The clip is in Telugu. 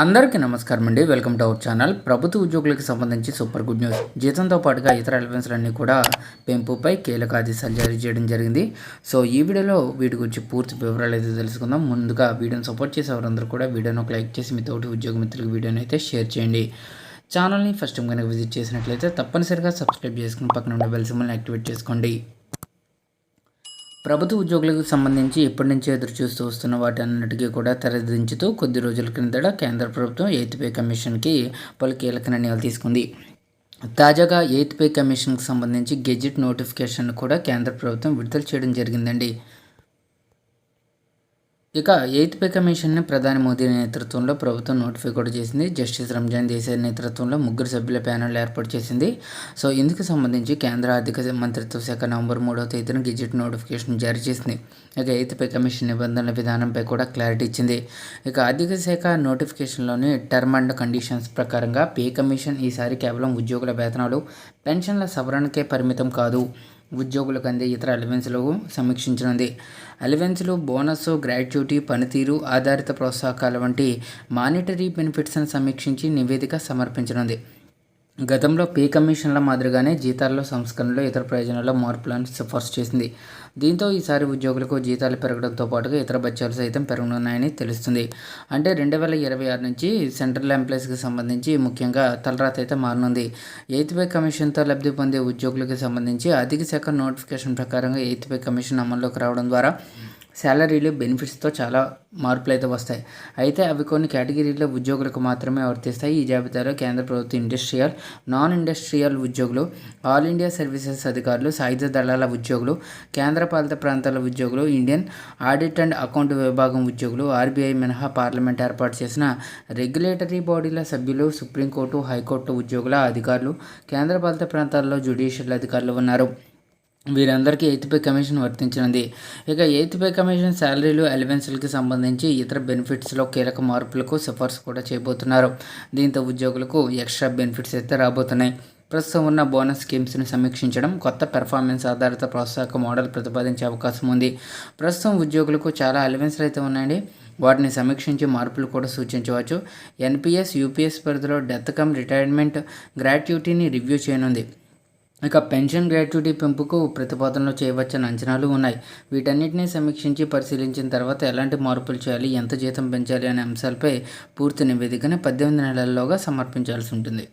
అందరికీ నమస్కారం అండి. Welcome to our channel. ప్రభుత్వ ఉద్యోగులకు సంబంధించి సూపర్ గుడ్ న్యూస్. జీతంతో పాటుగా ఇతర అలవెన్స్లన్నీ కూడా పెంపుపై కీలక ఆదేశాలు జారీ చేయడం జరిగింది. సో ఈ వీడియోలో వీటి గురించి పూర్తి వివరాలు అయితే తెలుసుకుందాం. ముందుగా వీడియోని సపోర్ట్ చేసే వారందరూ కూడా వీడియోని ఒక లైక్ చేసి మీ తోటి ఉద్యోగ మిత్రులకు వీడియోని అయితే షేర్ చేయండి. ఛానల్ని ఫస్ట్ టైం కనుక విజిట్ చేసినట్లయితే తప్పనిసరిగా సబ్స్క్రైబ్ చేసుకుని పక్కన ఉండే బెల్సిమల్ని యాక్టివేట్ చేసుకోండి. ప్రభుత్వ ఉద్యోగులకు సంబంధించి ఎప్పటి నుంచి ఎదురు చూస్తూ వస్తున్న వాటి అన్నిటికీ కూడా తెరదించుతూ కొద్ది రోజుల క్రిందట కేంద్ర ప్రభుత్వం ఎయిత్ పే కమిషన్కి పలు కీలక నిర్ణయాలు తీసుకుంది. తాజాగా ఎయిత్ పే కమిషన్కి సంబంధించి గెజిట్ నోటిఫికేషన్ కూడా కేంద్ర ప్రభుత్వం విడుదల చేయడం జరిగిందండి. ఇక ఎయిత్ పే కమిషన్ని ప్రధాని మోదీ నేతృత్వంలో ప్రభుత్వం నోటిఫై కూడా చేసింది. జస్టిస్ రంజాన్ దేశాయ్ నేతృత్వంలో ముగ్గురు సభ్యుల ప్యానెల్ ఏర్పాటు చేసింది. సో ఇందుకు సంబంధించి కేంద్ర ఆర్థిక మంత్రిత్వ శాఖ నవంబర్ మూడవ తేదీన గెజిట్ నోటిఫికేషన్ జారీ చేసింది. ఇక ఎయిత్ పే కమిషన్ నిబంధనల విధానంపై కూడా క్లారిటీ ఇచ్చింది. ఇక ఆర్థిక శాఖ నోటిఫికేషన్లోని టర్మ్ అండ్ కండిషన్స్ ప్రకారంగా పే కమిషన్ ఈసారి కేవలం ఉద్యోగుల వేతనాలు పెన్షన్ల సవరణకే పరిమితం కాదు. ఉద్యోగులకు అందే ఇతర అలవెన్స్లు సమీక్షించనుంది. అలవెన్స్లు బోనస్ గ్రాట్యుటీ పనితీరు ఆధారిత ప్రోత్సాహకాలు వంటి మానిటరీ బెనిఫిట్స్ను సమీక్షించి నివేదిక సమర్పించనుంది. గతంలో పే కమిషన్ల మాదిరిగానే జీతాల్లో సంస్కరణలో ఇతర ప్రయోజనాల్లో మార్పులను సిఫార్సు చేసింది. దీంతో ఈసారి ఉద్యోగులకు జీతాలు పెరగడంతో పాటుగా ఇతర బత్యాలు సైతం పెరగనున్నాయని తెలుస్తుంది. అంటే రెండు వేల ఇరవై ఆరు నుంచి సెంట్రల్ ఎంప్లాయీస్కి సంబంధించి ముఖ్యంగా తలరాత అయితే మారనుంది. ఎయిత్ పే కమిషన్తో లబ్ధి పొందే ఉద్యోగులకు సంబంధించి ఆర్థిక శాఖ నోటిఫికేషన్ ప్రకారంగా ఎయిత్ పే కమిషన్ అమల్లోకి రావడం ద్వారా శాలరీలు బెనిఫిట్స్తో చాలా మార్పులు అయితే వస్తాయి. అయితే అవి కొన్ని కేటగిరీల ఉద్యోగులకు మాత్రమే వర్తిస్తాయి. ఈ జాబితాలో కేంద్ర ప్రభుత్వ ఇండస్ట్రియల్ నాన్ ఇండస్ట్రియల్ ఉద్యోగులు ఆల్ ఇండియా సర్వీసెస్ అధికారులు సాయుధ దళాల ఉద్యోగులు కేంద్రపాలిత ప్రాంతాల ఉద్యోగులు ఇండియన్ ఆడిట్ అండ్ అకౌంట్ విభాగం ఉద్యోగులు ఆర్బీఐ మినహా పార్లమెంట్ ఏర్పాటు చేసిన రెగ్యులేటరీ బాడీల సభ్యులు సుప్రీంకోర్టు హైకోర్టు ఉద్యోగుల అధికారులు కేంద్రపాలిత ప్రాంతాల్లో జ్యుడిషియల్ అధికారులు ఉన్నారు. వీరందరికీ ఎయిత్ పే కమిషన్ వర్తించనుంది. ఇక ఎయిత్ పే కమిషన్ శాలరీలు అలవెన్స్లకి సంబంధించి ఇతర బెనిఫిట్స్లో కీలక మార్పులకు సిఫార్సు కూడా చేయబోతున్నారు. దీంతో ఉద్యోగులకు ఎక్స్ట్రా బెనిఫిట్స్ అయితే రాబోతున్నాయి. ప్రస్తుతం ఉన్న బోనస్ స్కీమ్స్ని సమీక్షించడం కొత్త పెర్ఫార్మెన్స్ ఆధారిత ప్రోత్సాహక మోడల్ ప్రతిపాదించే అవకాశం ఉంది. ప్రస్తుతం ఉద్యోగులకు చాలా అలవెన్స్లు అయితే ఉన్నాయండి. వాటిని సమీక్షించి మార్పులు కూడా సూచించవచ్చు. ఎన్పిఎస్ యూపీఎస్ పరిధిలో డెత్ కమ్ రిటైర్మెంట్ గ్రాట్యుటీని రివ్యూ చేయనుంది. ఇక పెన్షన్ గ్రాట్యుటీ పెంపుకు ప్రతిపాదనలు చేయవచ్చని అంచనాలు ఉన్నాయి. వీటన్నిటిని సమీక్షించి పరిశీలించిన తర్వాత ఎలాంటి మార్పులు చేయాలి ఎంత జీతం పెంచాలి అనే అంశాలపై పూర్తి నివేదికను పద్దెనిమిది నెలల్లోగా సమర్పించాల్సి ఉంటుంది.